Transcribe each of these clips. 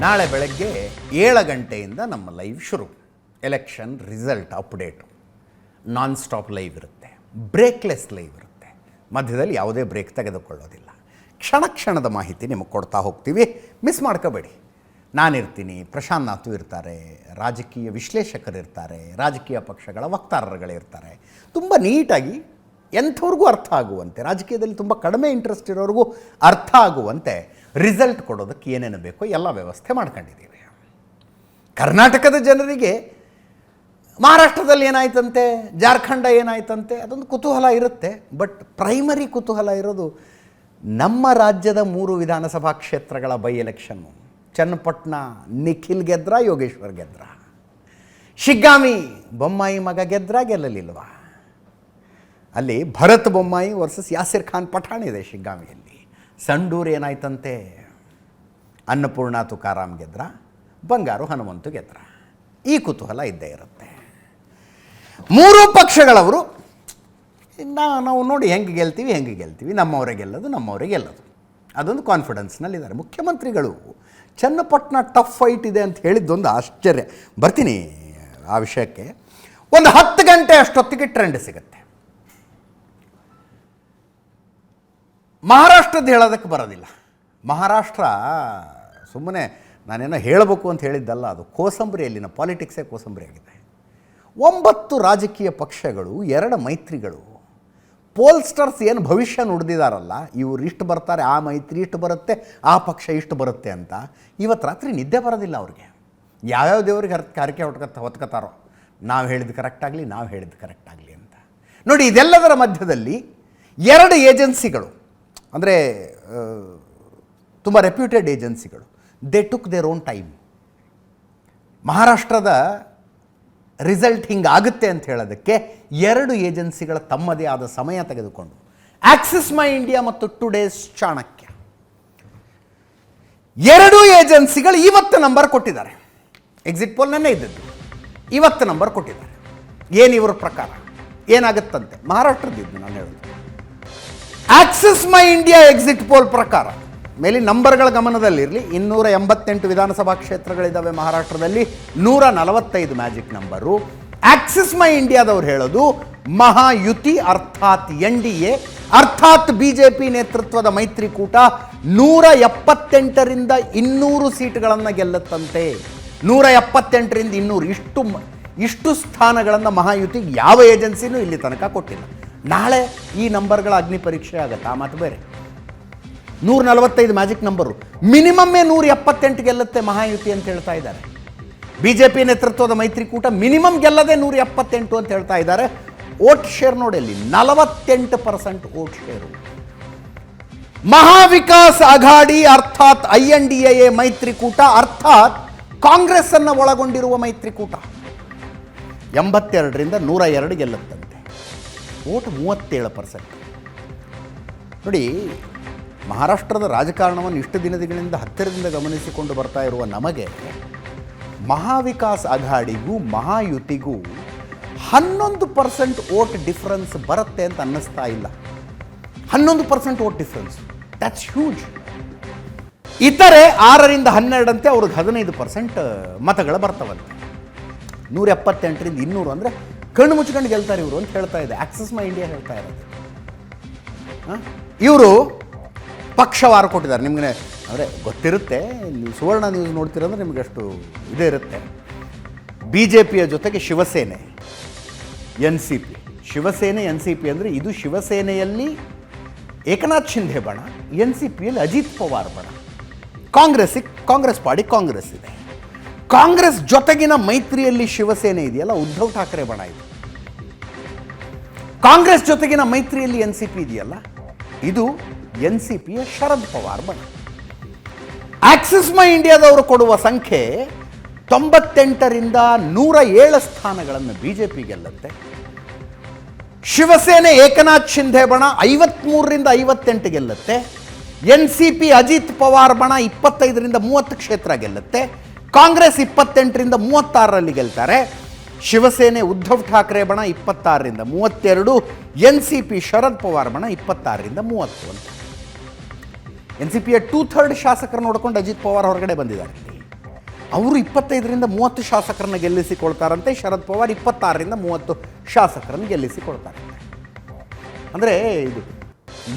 ನಾಳೆ ಬೆಳಗ್ಗೆ ಏಳು ಗಂಟೆಯಿಂದ ನಮ್ಮ ಲೈವ್ ಶುರು. Election result update non stop live ಇರುತ್ತೆ. ಬ್ರೇಕ್ಲೆಸ್ ಲೈವ್ ಇರುತ್ತೆ. ಮಧ್ಯದಲ್ಲಿ ಯಾವುದೇ ಬ್ರೇಕ್ ತೆಗೆದುಕೊಳ್ಳೋದಿಲ್ಲ. ಕ್ಷಣ ಕ್ಷಣದ ಮಾಹಿತಿ ನಿಮಗೆ ಕೊಡ್ತಾ ಹೋಗ್ತೀವಿ. ಮಿಸ್ ಮಾಡ್ಕೋಬೇಡಿ. ನಾನಿರ್ತೀನಿ. ಪ್ರಶಾಂತ್ ನಾಥು ಇರ್ತಾರೆ. ರಾಜಕೀಯ ವಿಶ್ಲೇಷಕರು ಇರ್ತಾರೆ. ರಾಜಕೀಯ ಪಕ್ಷಗಳ ವಕ್ತಾರರುಗಳಿರ್ತಾರೆ ತುಂಬ ನೀಟಾಗಿ ಎಂಥವ್ರಿಗೂ ಅರ್ಥ ಆಗುವಂತೆ, ರಾಜಕೀಯದಲ್ಲಿ ತುಂಬ ಕಡಿಮೆ ಇಂಟ್ರೆಸ್ಟ್ ಇರೋರಿಗೂ ಅರ್ಥ ಆಗುವಂತೆ ರಿಸಲ್ಟ್ ಕೊಡೋದಕ್ಕೆ ಏನೇನು ಬೇಕೋ ಎಲ್ಲ ವ್ಯವಸ್ಥೆ ಮಾಡ್ಕೊಂಡಿದ್ದೀವಿ. ಕರ್ನಾಟಕದ ಜನರಿಗೆ ಮಹಾರಾಷ್ಟ್ರದಲ್ಲಿ ಏನಾಯ್ತಂತೆ, ಜಾರ್ಖಂಡ ಏನಾಯ್ತಂತೆ, ಅದೊಂದು ಕುತೂಹಲ ಇರುತ್ತೆ. ಬಟ್ ಪ್ರೈಮರಿ ಕುತೂಹಲ ಇರೋದು ನಮ್ಮ ರಾಜ್ಯದ ಮೂರು ವಿಧಾನಸಭಾ ಕ್ಷೇತ್ರಗಳ ಬೈ ಎಲೆಕ್ಷನ್ನು ಚನ್ನಪಟ್ಟಣ, ನಿಖಿಲ್ ಗೆದ್ರ, ಯೋಗೇಶ್ವರ್ ಗೆದ್ರ. ಶಿಗ್ಗಾಮಿ, ಬೊಮ್ಮಾಯಿ ಮಗ ಗೆದ್ರ ಗೆಲ್ಲಲಿಲ್ವಾ? ಅಲ್ಲಿ ಭರತ್ ಬೊಮ್ಮಾಯಿ ವರ್ಸಸ್ ಯಾಸಿರ್ ಖಾನ್ ಪಠಾಣ್ ಇದೆ ಶಿಗ್ಗಾಮಿಯಲ್ಲಿ. ಸಂಡೂರು ಏನಾಯ್ತಂತೆ? ಅನ್ನಪೂರ್ಣ ತುಕಾರಾಮ್ ಗೆದ್ರ, ಬಂಗಾರು ಹನುಮಂತು ಗೆದ್ರ. ಈ ಕುತೂಹಲ ಇದ್ದೇ ಇರುತ್ತೆ. ಮೂರು ಪಕ್ಷಗಳವರು ನಾ- ನಾವು ನೋಡಿ ಹೆಂಗೆ ಗೆಲ್ತೀವಿ ಹೆಂಗೆ ಗೆಲ್ತೀವಿ, ನಮ್ಮವರೇ ಗೆಲ್ಲೋದು ನಮ್ಮವರೇ ಗೆಲ್ಲೋದು. ಅದೊಂದು ಕಾನ್ಫಿಡೆನ್ಸ್ನಲ್ಲಿದ್ದಾರೆ. ಮುಖ್ಯಮಂತ್ರಿಗಳು, ಚನ್ನಪಟ್ಟಣ ಟಫ್ ಫೈಟ್ ಇದೆ ಅಂತ ಹೇಳಿದ್ದೊಂದು ಆಶ್ಚರ್ಯ. ಬರ್ತೀನಿ ಆ ವಿಷಯಕ್ಕೆ. ಒಂದು ಹತ್ತು ಗಂಟೆ ಅಷ್ಟೊತ್ತಿಗೆ ಟ್ರೆಂಡ್ ಸಿಗುತ್ತೆ. ಮಹಾರಾಷ್ಟ್ರದ್ದು ಹೇಳೋದಕ್ಕೆ ಬರೋದಿಲ್ಲ. ಮಹಾರಾಷ್ಟ್ರ, ಸುಮ್ಮನೆ ನಾನೇನೋ ಹೇಳಬೇಕು ಅಂತ ಹೇಳಿದ್ದಲ್ಲ, ಅದು ಕೋಸಂಬರಿ ಅಲ್ಲಿನ ಪಾಲಿಟಿಕ್ಸೇ ಕೋಸಂಬರಿ ಆಗಿದೆ. ಒಂಬತ್ತು ರಾಜಕೀಯ ಪಕ್ಷಗಳು, ಎರಡು ಮೈತ್ರಿಗಳು, ಪೋಲ್ಸ್ಟರ್ಸ್ ಏನು ಭವಿಷ್ಯ ನುಡಿದಿದಾರಲ್ಲ, ಇವ್ರು ಇಷ್ಟು ಬರ್ತಾರೆ, ಆ ಮೈತ್ರಿ ಇಷ್ಟು ಬರುತ್ತೆ, ಆ ಪಕ್ಷ ಇಷ್ಟು ಬರುತ್ತೆ ಅಂತ ಇವತ್ತು ರಾತ್ರಿ ನಿದ್ದೆ ಬರೋದಿಲ್ಲ ಅವ್ರಿಗೆ. ಯಾವ್ಯಾವ ದೇವ್ರಿಗೆ ಹರ್ ಹರಕೆ ಹೊಟ್ಕೊತ ಹೊತ್ಕೋತಾರೋ, ನಾವು ಹೇಳಿದ್ದು ಕರೆಕ್ಟಾಗಲಿ ನಾವು ಹೇಳಿದ್ದು ಕರೆಕ್ಟಾಗಲಿ ಅಂತ. ನೋಡಿ, ಇದೆಲ್ಲದರ ಮಧ್ಯದಲ್ಲಿ ಎರಡು ಏಜೆನ್ಸಿಗಳು ಅಂದರೆ ತುಂಬ ರೆಪ್ಯೂಟೆಡ್ ಏಜೆನ್ಸಿಗಳು they took their own time ಮಹಾರಾಷ್ಟ್ರದ ರಿಸಲ್ಟ್ ಹಿಂಗಾಗುತ್ತೆ ಅಂತ ಹೇಳೋದಕ್ಕೆ ಎರಡು ಏಜೆನ್ಸಿಗಳ ತಮ್ಮದೇ ಆದ ಸಮಯ ತೆಗೆದುಕೊಂಡು. ಆಕ್ಸಿಸ್ ಮೈ ಇಂಡಿಯಾ ಮತ್ತು ಟುಡೇಸ್ ಚಾಣಕ್ಯ ಎರಡು ಏಜೆನ್ಸಿಗಳು ಇವತ್ತು ನಂಬರ್ ಕೊಟ್ಟಿದ್ದಾರೆ. ಎಕ್ಸಿಟ್ ಪೋಲ್ ನೆನ್ನೆ ಇದ್ದದ್ದು. ಇವತ್ತು ನಂಬರ್ ಕೊಟ್ಟಿದ್ದಾರೆ. ಏನು ಇವ್ರ ಪ್ರಕಾರ? ಏನಾಗುತ್ತಂತೆ? ಮಹಾರಾಷ್ಟ್ರದ್ದು ನಾನು ಹೇಳೋದು. Axis My India exit poll ಪ್ರಕಾರ. ಮೇಲೆ ನಂಬರ್ಗಳ ಗಮನದಲ್ಲಿರಲಿ, ಇನ್ನೂರ ಎಂಬತ್ತೆಂಟು ವಿಧಾನಸಭಾ ಕ್ಷೇತ್ರಗಳಿದ್ದಾವೆ ಮಹಾರಾಷ್ಟ್ರದಲ್ಲಿ, ನೂರ ನಲವತ್ತೈದು ಮ್ಯಾಜಿಕ್ ನಂಬರು. ಆಕ್ಸಿಸ್ ಮೈ ಇಂಡಿಯಾದವ್ರು ಹೇಳೋದು, ಮಹಾಯುತಿ ಅರ್ಥಾತ್ ಎನ್ ಡಿ ಎ, ಅರ್ಥಾತ್ ಬಿ ಜೆ ಪಿ ನೇತೃತ್ವದ ಮೈತ್ರಿಕೂಟ ನೂರ ಎಪ್ಪತ್ತೆಂಟರಿಂದ ಇನ್ನೂರು ಸೀಟ್ಗಳನ್ನು ಗೆಲ್ಲುತ್ತಂತೆ. ನೂರ ಎಪ್ಪತ್ತೆಂಟರಿಂದ ಇನ್ನೂರು. ಇಷ್ಟು ಇಷ್ಟು ಸ್ಥಾನಗಳನ್ನು ಮಹಾಯುತಿಗೆ ಯಾವ ಏಜೆನ್ಸಿನೂ ಇಲ್ಲಿ ತನಕ ಕೊಟ್ಟಿಲ್ಲ. ನಾಳೆ ಈ ನಂಬರ್ಗಳ ಅಗ್ನಿ ಪರೀಕ್ಷೆ ಆಗುತ್ತೆ, ಆ ಮಾತು ಬೇರೆ. ನೂರ ನಲವತ್ತೈದು ಮ್ಯಾಜಿಕ್ ನಂಬರು. ಮಿನಿಮಮ್ಮೇ ನೂರ ಎಪ್ಪತ್ತೆಂಟು ಗೆಲ್ಲುತ್ತೆ ಮಹಾಯುತಿ ಅಂತ ಹೇಳ್ತಾ ಇದ್ದಾರೆ. ಬಿ ಜೆ ಪಿ ನೇತೃತ್ವದ ಮೈತ್ರಿಕೂಟ ಮಿನಿಮಮ್ ಗೆಲ್ಲದೆ ನೂರ ಎಪ್ಪತ್ತೆಂಟು ಅಂತ ಹೇಳ್ತಾ ಇದ್ದಾರೆ. ಓಟ್ ಶೇರ್ ನೋಡಿ ಅಲ್ಲಿ, ನಲವತ್ತೆಂಟು percent vote share. Maha Vikas Aghadi ಅರ್ಥಾತ್ ಐ ಎನ್ ಡಿ ಎ ಮೈತ್ರಿಕೂಟ, ಅರ್ಥಾತ್ ಕಾಂಗ್ರೆಸ್ ಅನ್ನು ಒಳಗೊಂಡಿರುವ ಮೈತ್ರಿಕೂಟ. ಎಂಬತ್ತೆರಡರಿಂದ ನೂರ ಎರಡು ಗೆಲ್ಲುತ್ತಂತೆ ಓಟ್ ಮೂವತ್ತೇಳು ಪರ್ಸೆಂಟ್ ನೋಡಿ, ಮಹಾರಾಷ್ಟ್ರದ ರಾಜಕಾರಣವನ್ನು ಇಷ್ಟು ದಿನಗಳಿಂದ ಹತ್ತಿರದಿಂದ ಗಮನಿಸಿಕೊಂಡು ಬರ್ತಾ ಇರುವ ನಮಗೆ ಮಹಾವಿಕಾಸ್ ಅಘಾಡಿಗೂ ಮಹಾಯುತಿಗೂ ಹನ್ನೊಂದು ಪರ್ಸೆಂಟ್ ಓಟ್ ಡಿಫ್ರೆನ್ಸ್ ಬರುತ್ತೆ ಅಂತ ಅನ್ನಿಸ್ತಾ ಇಲ್ಲ. ಹನ್ನೊಂದು percent vote difference that's huge ಇತರೆ ಆರರಿಂದ ಹನ್ನೆರಡಂತೆ ಅವ್ರಿಗೆ ಹದಿನೈದು ಪರ್ಸೆಂಟ್ ಮತಗಳು ಬರ್ತವಂತೆ. ನೂರ ಎಪ್ಪತ್ತೆಂಟರಿಂದ ಇನ್ನೂರು ಅಂದರೆ ಕಣ್ಣು ಮುಚ್ಕೊಂಡು ಗೆಲ್ತಾರೆ ಇವರು ಅಂತ ಹೇಳ್ತಾ ಇದೆ. ಆಕ್ಸಸ್ ಮೈ ಇಂಡಿಯಾ ಹೇಳ್ತಾ ಇರೋದು. ಇವರು ಪಕ್ಷವಾರ ಕೊಟ್ಟಿದ್ದಾರೆ. ನಿಮಗೆ ಅಂದರೆ ಗೊತ್ತಿರುತ್ತೆ, ನೀವು ಸುವರ್ಣ ನ್ಯೂಸ್ ನೋಡ್ತೀರಂದ್ರೆ ನಿಮಗೆ ಅಷ್ಟು ಇದೇ ಇರುತ್ತೆ. ಬಿ ಜೆ ಪಿಯ ಜೊತೆಗೆ Shiv Sena N C P Shiv Sena N C P ಅಂದರೆ ಇದು ಶಿವಸೇನೆಯಲ್ಲಿ ಏಕನಾಥ್ ಶಿಂಧೆ ಬಣ ಎನ್ ಸಿ ಪಿಯಲ್ಲಿ ಅಜಿತ್ ಪವಾರ್ ಬಣ. ಕಾಂಗ್ರೆಸ್ಸಿಗೆ ಕಾಂಗ್ರೆಸ್ ಪಾಡಿ ಕಾಂಗ್ರೆಸ್ ಇದೆ. ಕಾಂಗ್ರೆಸ್ ಜೊತೆಗಿನ ಮೈತ್ರಿಯಲ್ಲಿ ಶಿವಸೇನೆ ಇದೆಯಲ್ಲ, ಉದ್ಧವ್ ಠಾಕ್ರೆ ಬಣ ಇದೆ. ಕಾಂಗ್ರೆಸ್ ಜೊತೆಗಿನ ಮೈತ್ರಿಯಲ್ಲಿ ಎನ್ ಸಿ ಪಿ ಇದೆಯಲ್ಲ? ಇದು ಎನ್ ಸಿ ಪಿಯ ಶರದ್ ಪವಾರ್ ಬಣ. ಆಕ್ಸಿಸ್ ಮೈ ಇಂಡಿಯಾದವರು ಕೊಡುವ ಸಂಖ್ಯೆ ತೊಂಬತ್ತೆಂಟರಿಂದ ನೂರ ಏಳು ಸ್ಥಾನಗಳನ್ನು ಬಿ ಜೆ ಪಿ ಗೆಲ್ಲತ್ತೆ. ಶಿವಸೇನೆ ಏಕನಾಥ್ ಶಿಂಧೆ ಬಣ ಐವತ್ಮೂರರಿಂದ ಐವತ್ತೆಂಟು ಗೆಲ್ಲುತ್ತೆ. N C P Ajit Pawar ಬಣ ಇಪ್ಪತ್ತೈದರಿಂದ ಮೂವತ್ತು ಕ್ಷೇತ್ರ ಗೆಲ್ಲುತ್ತೆ. ಕಾಂಗ್ರೆಸ್ ಇಪ್ಪತ್ತೆಂಟರಿಂದ ಮೂವತ್ತಾರರಲ್ಲಿ ಗೆಲ್ತಾರೆ. ಶಿವಸೇನೆ ಉದ್ಧವ್ ಠಾಕ್ರೆ ಬಣ ಇಪ್ಪತ್ತಾರರಿಂದ ಮೂವತ್ತೆರಡು N C P Sharad Pawar ಬಣ ಇಪ್ಪತ್ತಾರರಿಂದ ಮೂವತ್ತು ಅಂತ ಎನ್ ಸಿ ಪಿಯ ಟೂ ಥರ್ಡ್ ಶಾಸಕರನ್ನು ನೋಡ್ಕೊಂಡು ಅಜಿತ್ ಪವಾರ್ ಹೊರಗಡೆ ಬಂದಿದ್ದಾರೆ. ಅವರು ಇಪ್ಪತ್ತೈದರಿಂದ ಮೂವತ್ತು ಶಾಸಕರನ್ನ ಗೆಲ್ಲಿಸಿಕೊಳ್ತಾರಂತೆ, ಶರದ್ ಪವಾರ್ ಇಪ್ಪತ್ತಾರರಿಂದ ಮೂವತ್ತು ಶಾಸಕರನ್ನು ಗೆಲ್ಲಿಸಿಕೊಳ್ತಾರೆ. ಅಂದರೆ ಇದು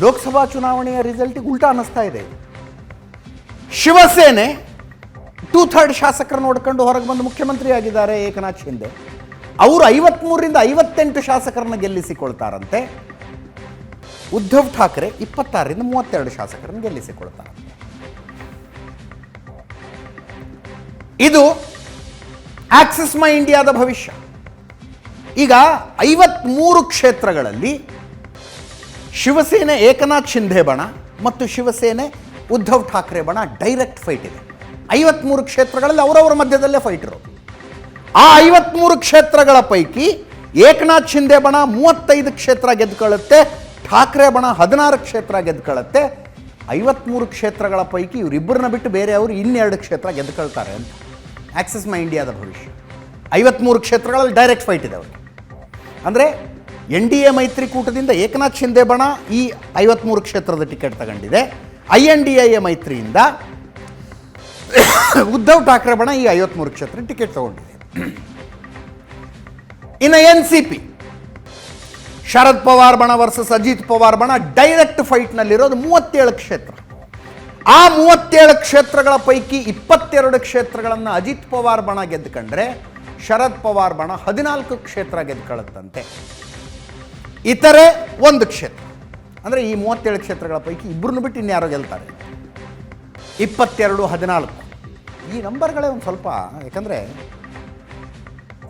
ಲೋಕಸಭಾ ಚುನಾವಣೆಯ ರಿಸಲ್ಟಿಗೆ ಉಲ್ಟಾ ಅನ್ನಿಸ್ತಾ ಇದೆ. ಶಿವಸೇನೆ ಟೂ ಥರ್ಡ್ ಶಾಸಕರನ್ನು ನೋಡ್ಕೊಂಡು ಹೊರಗೆ ಬಂದು ಮುಖ್ಯಮಂತ್ರಿ ಆಗಿದ್ದಾರೆ ಏಕನಾಥ್ ಶಿಂದೆ ಅವರು ಐವತ್ಮೂರರಿಂದ ಐವತ್ತೆಂಟು ಶಾಸಕರನ್ನ ಗೆಲ್ಲಿಸಿಕೊಳ್ತಾರಂತೆ. ಉದ್ಧವ್ ಠಾಕ್ರೆ ಇಪ್ಪತ್ತಾರರಿಂದ ಮೂವತ್ತೆರಡು ಶಾಸಕರನ್ನು ಗೆಲ್ಲಿಸಿಕೊಳ್ತಾರಂತೆ. ಇದು ಆಕ್ಸಿಸ್ ಮೈ ಇಂಡಿಯಾದ ಭವಿಷ್ಯ. ಈಗ ಐವತ್ಮೂರು ಕ್ಷೇತ್ರಗಳಲ್ಲಿ ಶಿವಸೇನೆ ಏಕನಾಥ್ ಶಿಂಧೆ ಬಣ ಮತ್ತು ಶಿವಸೇನೆ ಉದ್ಧವ್ ಠಾಕ್ರೆ ಬಣ ಡೈರೆಕ್ಟ್ ಫೈಟ್ ಇದೆ. ಐವತ್ಮೂರು ಕ್ಷೇತ್ರಗಳಲ್ಲಿ ಅವರವರ ಮಧ್ಯದಲ್ಲೇ ಫೈಟ್ ಇರೋದು. ಆ ಐವತ್ಮೂರು ಕ್ಷೇತ್ರಗಳ ಪೈಕಿ ಏಕನಾಥ್ ಶಿಂದೆ ಬಣ ಮೂವತ್ತೈದು ಕ್ಷೇತ್ರ ಗೆದ್ಕೊಳ್ಳುತ್ತೆ ಠಾಕ್ರೆ ಬಣ ಹದಿನಾರು ಕ್ಷೇತ್ರ ಗೆದ್ಕೊಳ್ಳುತ್ತೆ ಐವತ್ಮೂರು ಕ್ಷೇತ್ರಗಳ ಪೈಕಿ ಇವರಿಬ್ಬರನ್ನ ಬಿಟ್ಟು ಬೇರೆ ಅವರು ಇನ್ನೆರಡು ಕ್ಷೇತ್ರ ಗೆದ್ಕೊಳ್ತಾರೆ ಅಂತ. ಆಕ್ಸಿಸ್ ಮೈ ಇಂಡಿಯಾದ ಭವಿಷ್ಯ. ಐವತ್ಮೂರು ಕ್ಷೇತ್ರಗಳಲ್ಲಿ ಡೈರೆಕ್ಟ್ ಫೈಟ್ ಇದೆ ಅವರು ಅಂದರೆ ಎನ್ ಡಿ ಎ ಮೈತ್ರಿಕೂಟದಿಂದ ಏಕನಾಥ್ ಶಿಂದೆ ಬಣ ಈ ಐವತ್ಮೂರು ಕ್ಷೇತ್ರದ ಟಿಕೆಟ್ ತಗೊಂಡಿದೆ. ಐ ಎನ್ ಡಿ ಎ ಮೈತ್ರಿಯಿಂದ ಉದ್ಧವ್ ಠಾಕ್ರೆ ಬಣ ಈ ಐವತ್ಮೂರು ಕ್ಷೇತ್ರ ಟಿಕೆಟ್ ತಗೊಂಡಿದೆ. ಇನ್ನು N C P Sharad Pawar ಬಣ ವರ್ಸಸ್ ಅಜಿತ್ ಪವಾರ್ ಬಣ ಡೈರೆಕ್ಟ್ ಫೈಟ್ನಲ್ಲಿರೋದು ಮೂವತ್ತೇಳು ಕ್ಷೇತ್ರ. ಆ ಮೂವತ್ತೇಳು ಕ್ಷೇತ್ರಗಳ ಪೈಕಿ ಇಪ್ಪತ್ತೆರಡು ಕ್ಷೇತ್ರಗಳನ್ನು ಅಜಿತ್ ಪವಾರ್ ಬಣ ಗೆದ್ದುಕೊಂಡ್ರೆ ಶರದ್ ಪವಾರ್ ಬಣ ಹದಿನಾಲ್ಕು ಕ್ಷೇತ್ರ ಗೆದ್ದುಕೊಳ್ಳುತ್ತಂತೆ. ಇತರೆ ಒಂದು ಕ್ಷೇತ್ರ. ಅಂದರೆ ಈ ಮೂವತ್ತೇಳು ಕ್ಷೇತ್ರಗಳ ಪೈಕಿ ಇಬ್ಬರನ್ನು ಬಿಟ್ಟು ಇನ್ಯಾರೋ ಗೆಲ್ತಾರೆ. ಇಪ್ಪತ್ತೆರಡು ಹದಿನಾಲ್ಕು. ಈ ನಂಬರ್ಗಳೇ ಒಂದು ಸ್ವಲ್ಪ, ಯಾಕಂದರೆ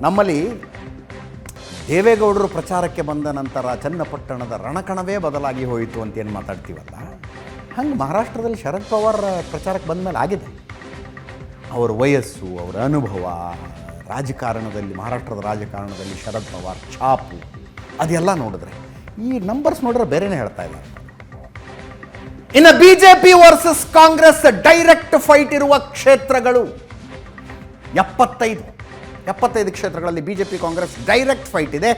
ನಮ್ಮಲ್ಲಿ ದೇವೇಗೌಡರು ಪ್ರಚಾರಕ್ಕೆ ಬಂದ ನಂತರ ಚನ್ನಪಟ್ಟಣದ ರಣಕಣವೇ ಬದಲಾಗಿ ಹೋಯಿತು ಅಂತ ಏನು ಮಾತಾಡ್ತೀವಲ್ಲ? ಹಂಗೆ ಮಹಾರಾಷ್ಟ್ರದಲ್ಲಿ ಶರದ್ ಪವಾರ್ ಪ್ರಚಾರಕ್ಕೆ ಬಂದ ಮೇಲೆ ಆಗಿದೆ. ಅವರ ವಯಸ್ಸು, ಅವರ ಅನುಭವ, ರಾಜಕಾರಣದಲ್ಲಿ, ಮಹಾರಾಷ್ಟ್ರದ ರಾಜಕಾರಣದಲ್ಲಿ ಶರದ್ ಪವಾರ್ ಛಾಪು, ಅದೆಲ್ಲ ನೋಡಿದ್ರೆ ಈ ನಂಬರ್ಸ್ ನೋಡಿದ್ರೆ ಬೇರೆನೇ ಹೇಳ್ತಾ ಇದ್ದಾರೆ. ಇನ್ನು B J P versus Congress direct fight ಇರುವ ಕ್ಷೇತ್ರಗಳು ಎಪ್ಪತ್ತೈದು. ಎಪ್ಪತ್ತೈದು ಕ್ಷೇತ್ರಗಳಲ್ಲಿ B J P Congress direct fight ಇದೆ.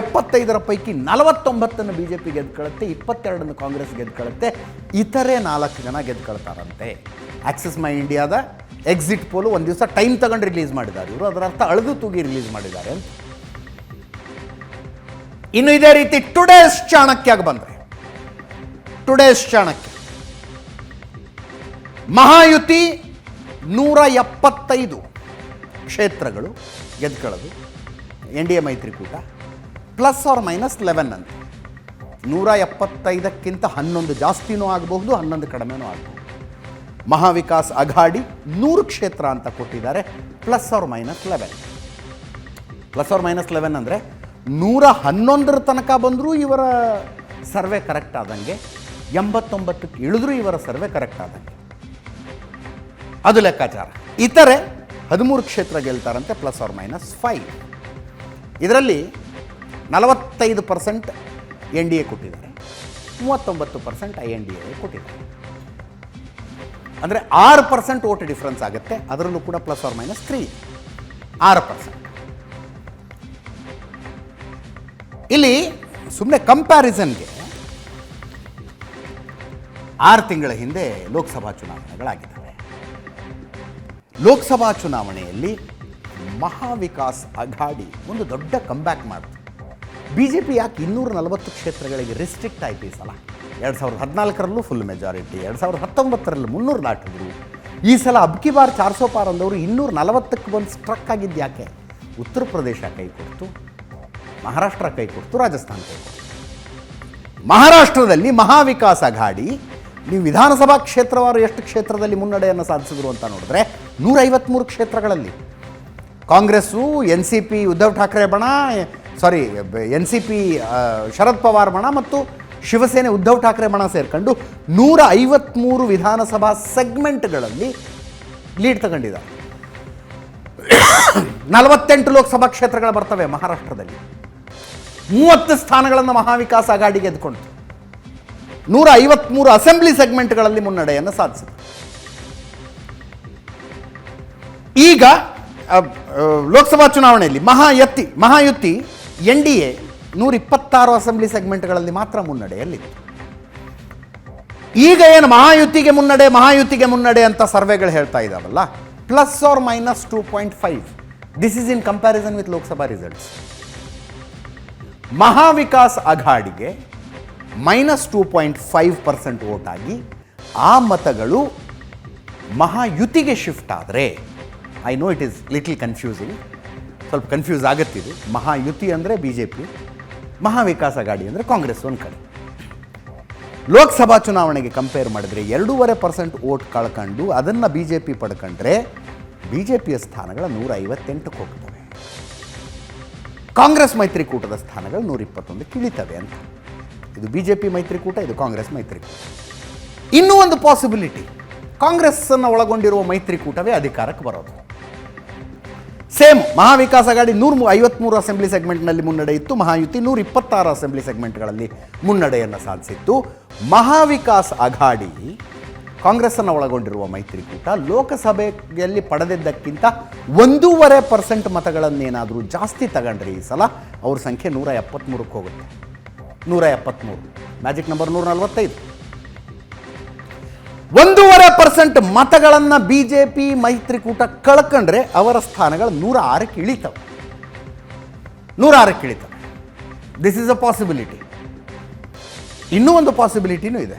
ಎಪ್ಪತ್ತೈದರ ಪೈಕಿ ನಲವತ್ತೊಂಬತ್ತನ್ನು ಬಿ ಜೆ ಪಿ ಗೆದ್ಕೊಳ್ಳುತ್ತೆ, ಇಪ್ಪತ್ತೆರಡನ್ನು ಕಾಂಗ್ರೆಸ್ ಗೆದ್ಕೊಳ್ಳುತ್ತೆ, ಇತರೆ ನಾಲ್ಕು ಜನ ಗೆದ್ಕೊಳ್ತಾರಂತೆ. ಆಕ್ಸಿಸ್ ಮೈ ಇಂಡಿಯಾದ ಎಕ್ಸಿಟ್ ಪೋಲು ಒಂದು ದಿವಸ ಟೈಮ್ ತಗೊಂಡು ರಿಲೀಸ್ ಮಾಡಿದ್ದಾರೆ ಇವರು. ಅದರ ಅರ್ಥ ಅಳೆದು ತೂಗಿ ರಿಲೀಸ್ ಮಾಡಿದ್ದಾರೆ ಅಂತ. ಇನ್ನು ಇದೇ ರೀತಿ ಟುಡೇಸ್ ಚಾಣಕ್ಯಾಗ ಬಂದರೆ. ಟುಡೇಸ್ ಚಾಣಕ್ಯ. ಮಹಾಯುತಿ ನೂರ ಎಪ್ಪತ್ತೈದು. ಕ್ಷೇತ್ರಗಳು ಗೆದ್ಕೊಳ್ಳೋದು ಎನ್ ಡಿ ಎ ಮೈತ್ರಿಕೂಟ. ಪ್ಲಸ್ ಆರ್ ಮೈನಸ್ ಲೆವೆನ್ ಅಂತ. ನೂರ ಎಪ್ಪತ್ತೈದಕ್ಕಿಂತ ಹನ್ನೊಂದು ಜಾಸ್ತಿನೂ ಆಗಬಹುದು, ಹನ್ನೊಂದು ಕಡಿಮೆನೂ ಆಗಬಹುದು. ಮಹಾವಿಕಾಸ್ ಅಘಾಡಿ ನೂರು ಕ್ಷೇತ್ರ ಅಂತ ಕೊಟ್ಟಿದ್ದಾರೆ, plus or minus eleven. Plus or minus eleven ಅಂದರೆ ನೂರ ಹನ್ನೊಂದರ ತನಕ ಬಂದರೂ ಇವರ ಸರ್ವೆ ಕರೆಕ್ಟ್ ಆದಂಗೆ, ಎಂಬತ್ತೊಂಬತ್ತಕ್ಕೆ ಇಳಿದ್ರೂ ಇವರ ಸರ್ವೆ ಕರೆಕ್ಟ್ ಆದಂಗೆ. ಅದು ಲೆಕ್ಕಾಚಾರ. ಇತರೆ ಹದಿಮೂರು ಕ್ಷೇತ್ರ ಗೆಲ್ತಾರಂತೆ ಪ್ಲಸ್ ಆರ್ ಮೈನಸ್ ಫೈವ್ ಇದರಲ್ಲಿ ನಲವತ್ತೈದು ಪರ್ಸೆಂಟ್ ಎನ್ ಡಿ ಎ ಕೊಟ್ಟಿದ್ದಾರೆ. ಮೂವತ್ತೊಂಬತ್ತು percent I N D A ಕೊಟ್ಟಿದ್ದಾರೆ. ಅಂದರೆ ಆರು ಪರ್ಸೆಂಟ್ ಓಟ್ ಡಿಫ್ರೆನ್ಸ್ ಆಗುತ್ತೆ, ಅದರಲ್ಲೂ ಕೂಡ ಪ್ಲಸ್ ಆರ್ ಮೈನಸ್ ತ್ರೀ ಆರು ಪರ್ಸೆಂಟ್ ಇಲ್ಲಿ ಸುಮ್ಮನೆ ಕಂಪ್ಯಾರಿಸನ್ಗೆ ಆರು ತಿಂಗಳ ಹಿಂದೆ ಲೋಕಸಭಾ ಚುನಾವಣೆಗಳಾಗಿದ್ದಾವೆ. ಲೋಕಸಭಾ ಚುನಾವಣೆಯಲ್ಲಿ ಮಹಾವಿಕಾಸ್ ಅಘಾಡಿ ಒಂದು ದೊಡ್ಡ ಕಂಬ್ಯಾಕ್ ಮಾಡಿತು. ಬಿ ಜೆ ಪಿ ಯಾಕೆ ಇನ್ನೂರ ನಲವತ್ತು ಕ್ಷೇತ್ರಗಳಿಗೆ ರಿಸ್ಟ್ರಿಕ್ಟ್ ಆಯಿತು ಈ ಸಲ? ಎರಡು ಸಾವಿರದ ಹದಿನಾಲ್ಕರಲ್ಲೂ ಫುಲ್ ಮೆಜಾರಿಟಿ ಎರಡು ಸಾವಿರದ ಹತ್ತೊಂಬತ್ತರಲ್ಲಿ ಮುನ್ನೂರು ದಾಟಿದ್ರು ಈ ಸಲ ಅಬ್ಕಿ ಬಾರ್ ಚಾರ್ಸೋ ಪಾರ್ ಅಂದವರು ಇನ್ನೂರ ನಲವತ್ತಕ್ಕೆ ಬಂದು ಸ್ಟ್ರಕ್ ಆಗಿದ್ದು ಯಾಕೆ? ಉತ್ತರ ಪ್ರದೇಶ ಕೈ ಕೊಡ್ತು, ಮಹಾರಾಷ್ಟ್ರ ಕೈ ಕೊಡ್ತು, ರಾಜಸ್ಥಾನ ಕೈ ಕೊಡ್ತು. ಮಹಾರಾಷ್ಟ್ರದಲ್ಲಿ ಮಹಾವಿಕಾಸ್ ಅಘಾಡಿ ನೀವು ವಿಧಾನಸಭಾ ಕ್ಷೇತ್ರವಾರು ಎಷ್ಟು ಕ್ಷೇತ್ರದಲ್ಲಿ ಮುನ್ನಡೆಯನ್ನು ಸಾಧಿಸಿದ್ರು ಅಂತ ನೋಡಿದ್ರೆ ನೂರೈವತ್ತ್ಮೂರು ಕ್ಷೇತ್ರಗಳಲ್ಲಿ. Congress N C P Uddhav Thackeray ಬಣ, sorry N C P Sharad Pawar ಬಣ ಮತ್ತು ಶಿವಸೇನೆ ಉದ್ಧವ್ ಠಾಕ್ರೆ ಬಣ ಸೇರ್ಕೊಂಡು ನೂರ ಐವತ್ತ್ಮೂರು ವಿಧಾನಸಭಾ ಸೆಗ್ಮೆಂಟ್ಗಳಲ್ಲಿ ಲೀಡ್ ತಗೊಂಡಿದ್ದಾರೆ. ನಲವತ್ತೆಂಟು ಲೋಕಸಭಾ ಕ್ಷೇತ್ರಗಳು ಬರ್ತವೆ ಮಹಾರಾಷ್ಟ್ರದಲ್ಲಿ. ಮೂವತ್ತು ಸ್ಥಾನಗಳನ್ನು ಮಹಾವಿಕಾಸ್ ಅಘಾಡಿ ಗೆದ್ದುಕೊಂಡು ನೂರ ಐವತ್ಮೂರು ಅಸೆಂಬ್ಲಿ ಸೆಗ್ಮೆಂಟ್ಗಳಲ್ಲಿ ಮುನ್ನಡೆಯನ್ನು ಸಾಧಿಸಿದೆ ಈಗ ಲೋಕಸಭಾ ಚುನಾವಣೆಯಲ್ಲಿ Mahayuti Mahayuti N D A ನೂರ ಇಪ್ಪತ್ತಾರು ಅಸೆಂಬ್ಲಿ ಸೆಗ್ಮೆಂಟ್ಗಳಲ್ಲಿ ಮಾತ್ರ ಮುನ್ನಡೆಯಲ್ಲಿತ್ತು. ಈಗ ಏನು ಮಹಾಯುತಿಗೆ ಮುನ್ನಡೆ ಮಹಾಯುತಿಗೆ ಮುನ್ನಡೆ ಅಂತ ಸರ್ವೆಗಳು ಹೇಳ್ತಾ ಇದ್ದಾವಲ್ಲ plus or minus two point five. This is in comparison with Lok Sabha results Maha Vikas ಅಘಾಡಿಗೆ minus two point five percent vote ಆಗಿ ಆ ಮತಗಳು ಮಹಾಯುತಿಗೆ ಶಿಫ್ಟ್ ಆದರೆ I know it is little confusing ಸ್ವಲ್ಪ ಕನ್ಫ್ಯೂಸ್ ಆಗುತ್ತಿದೆ ಮಹಾಯುತಿ ಅಂದರೆ ಬಿ ಜೆ ಪಿ ಮಹಾವಿಕಾಸ ಗಾಡಿ ಅಂದರೆ ಕಾಂಗ್ರೆಸ್ ಒಂದು ಕಡೆ. ಲೋಕಸಭಾ ಚುನಾವಣೆಗೆ ಕಂಪೇರ್ ಮಾಡಿದ್ರೆ ಎರಡೂವರೆ ಪರ್ಸೆಂಟ್ ವೋಟ್ ಕಳ್ಕೊಂಡು ಅದನ್ನು ಬಿ ಜೆ ಪಿ ಪಡ್ಕೊಂಡ್ರೆ ಬಿ ಜೆ ಪಿಯ ಸ್ಥಾನಗಳ ನೂರ ಐವತ್ತೆಂಟಕ್ಕೆ ಹೋಗ್ತವೆ. ಕಾಂಗ್ರೆಸ್ ಮೈತ್ರಿಕೂಟದ ಸ್ಥಾನಗಳು ನೂರ ಇಪ್ಪತ್ತೊಂದಕ್ಕೆ ಇಳಿತವೆ ಅಂತ. ಇದು ಬಿ ಜೆ ಪಿ ಮೈತ್ರಿಕೂಟ, ಇದು ಕಾಂಗ್ರೆಸ್ ಮೈತ್ರಿಕೂಟ. ಇನ್ನೂ ಒಂದು ಪಾಸಿಬಿಲಿಟಿ ಕಾಂಗ್ರೆಸ್ಸನ್ನು ಒಳಗೊಂಡಿರುವ ಮೈತ್ರಿಕೂಟವೇ ಅಧಿಕಾರಕ್ಕೆ ಬರೋದು. ಸೇಮ್ ಮಹಾವಿಕಾಸ್ ಅಗಾಡಿ ನೂರ ಐವತ್ಮೂರು ಅಸೆಂಬ್ಲಿ ಸೆಗ್ಮೆಂಟ್ನಲ್ಲಿ ಮುನ್ನಡೆ ಇತ್ತು. ಮಹಾಯುತಿ ನೂರ ಇಪ್ಪತ್ತಾರು ಅಸೆಂಬ್ಲಿ ಸೆಗ್ಮೆಂಟ್ಗಳಲ್ಲಿ ಮುನ್ನಡೆಯನ್ನು ಸಾಧಿಸಿತ್ತು. ಮಹಾವಿಕಾಸ್ ಅಘಾಡಿ ಕಾಂಗ್ರೆಸ್ಸನ್ನು ಒಳಗೊಂಡಿರುವ ಮೈತ್ರಿಕೂಟ ಲೋಕಸಭೆಯಲ್ಲಿ ಪಡೆದಿದ್ದಕ್ಕಿಂತ ಒಂದೂವರೆ ಪರ್ಸೆಂಟ್ ಮತಗಳನ್ನೇನಾದರೂ ಜಾಸ್ತಿ ತಗೊಂಡ್ರೆ ಈ ಸಲ ಅವ್ರ ಸಂಖ್ಯೆ ನೂರ ಎಪ್ಪತ್ತ್ಮೂರಕ್ಕೆ ಹೋಗುತ್ತೆ. ನೂರ ಎಪ್ಪತ್ತ್ಮೂರು ಮ್ಯಾಜಿಕ್ ನಂಬರ್ ನೂರ ನಲವತ್ತೈದು ಒಂದೂವರೆ ಪರ್ಸೆಂಟ್ ಮತಗಳನ್ನು ಬಿ ಜೆ ಪಿ ಮೈತ್ರಿಕೂಟ ಕಳ್ಕೊಂಡ್ರೆ ಅವರ ಸ್ಥಾನಗಳು ನೂರ ಆರಕ್ಕೆ ಇಳಿತವೆ. ನೂರ ಆರಕ್ಕೆ ಇಳಿತವೆ. ದಿಸ್ ಈಸ್ ಅ ಪಾಸಿಬಿಲಿಟಿ ಇನ್ನೂ ಒಂದು ಪಾಸಿಬಿಲಿಟಿನೂ ಇದೆ.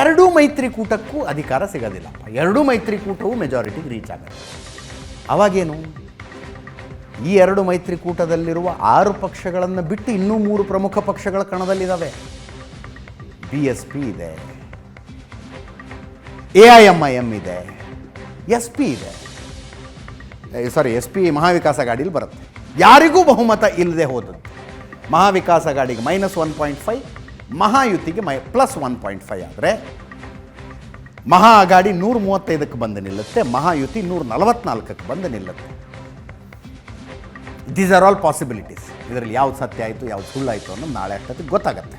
ಎರಡೂ ಮೈತ್ರಿಕೂಟಕ್ಕೂ ಅಧಿಕಾರ ಸಿಗೋದಿಲ್ಲಪ್ಪ ಎರಡೂ ಮೈತ್ರಿಕೂಟವು ಮೆಜಾರಿಟಿಗೆ ರೀಚ್ ಆಗುತ್ತೆ ಅವಾಗೇನು? ಈ ಎರಡು ಮೈತ್ರಿಕೂಟದಲ್ಲಿರುವ ಆರು ಪಕ್ಷಗಳನ್ನು ಬಿಟ್ಟು ಇನ್ನೂ ಮೂರು ಪ್ರಮುಖ ಪಕ್ಷಗಳ ಕಣದಲ್ಲಿದ್ದಾವೆ ಬಿ ಎಸ್ ಪಿ ಇದೆ. A I M I M ಇದೆ. ಎಸ್ ಪಿ ಇದೆ. ಸಾರಿ ಎಸ್ ಪಿ ಮಹಾವಿಕಾಸ ಗಾಡಿಲಿ ಬರುತ್ತೆ. ಯಾರಿಗೂ ಬಹುಮತ ಇಲ್ಲದೆ ಹೋದದ್ದು. ಮಹಾವಿಕಾಸ ಗಾಡಿಗೆ ಮೈನಸ್ ಒನ್ ಪಾಯಿಂಟ್ ಫೈವ್ ಮಹಾಯುತಿಗೆ ಮೈ ಪ್ಲಸ್ ಒನ್ ಪಾಯಿಂಟ್ ಫೈವ್ ಆದರೆ ಮಹಾ ಗಾಡಿ ನೂರ ಮೂವತ್ತೈದಕ್ಕೆ ಬಂದು ನಿಲ್ಲುತ್ತೆ, ಮಹಾಯುತಿ ನೂರ ನಲವತ್ನಾಲ್ಕಕ್ಕೆ ಬಂದು ನಿಲ್ಲುತ್ತೆ. ದೀಸ್ ಆರ್ ಆಲ್ ಪಾಸಿಬಿಲಿಟೀಸ್ ಇದರಲ್ಲಿ ಯಾವ್ದು ಸತ್ಯ ಆಯಿತು, ಯಾವ್ದು ಸುಳ್ಳಾಯಿತು ಅನ್ನೋದು ನಾಳೆ ಅಷ್ಟೊತ್ತಿಗೆ ಗೊತ್ತಾಗತ್ತೆ.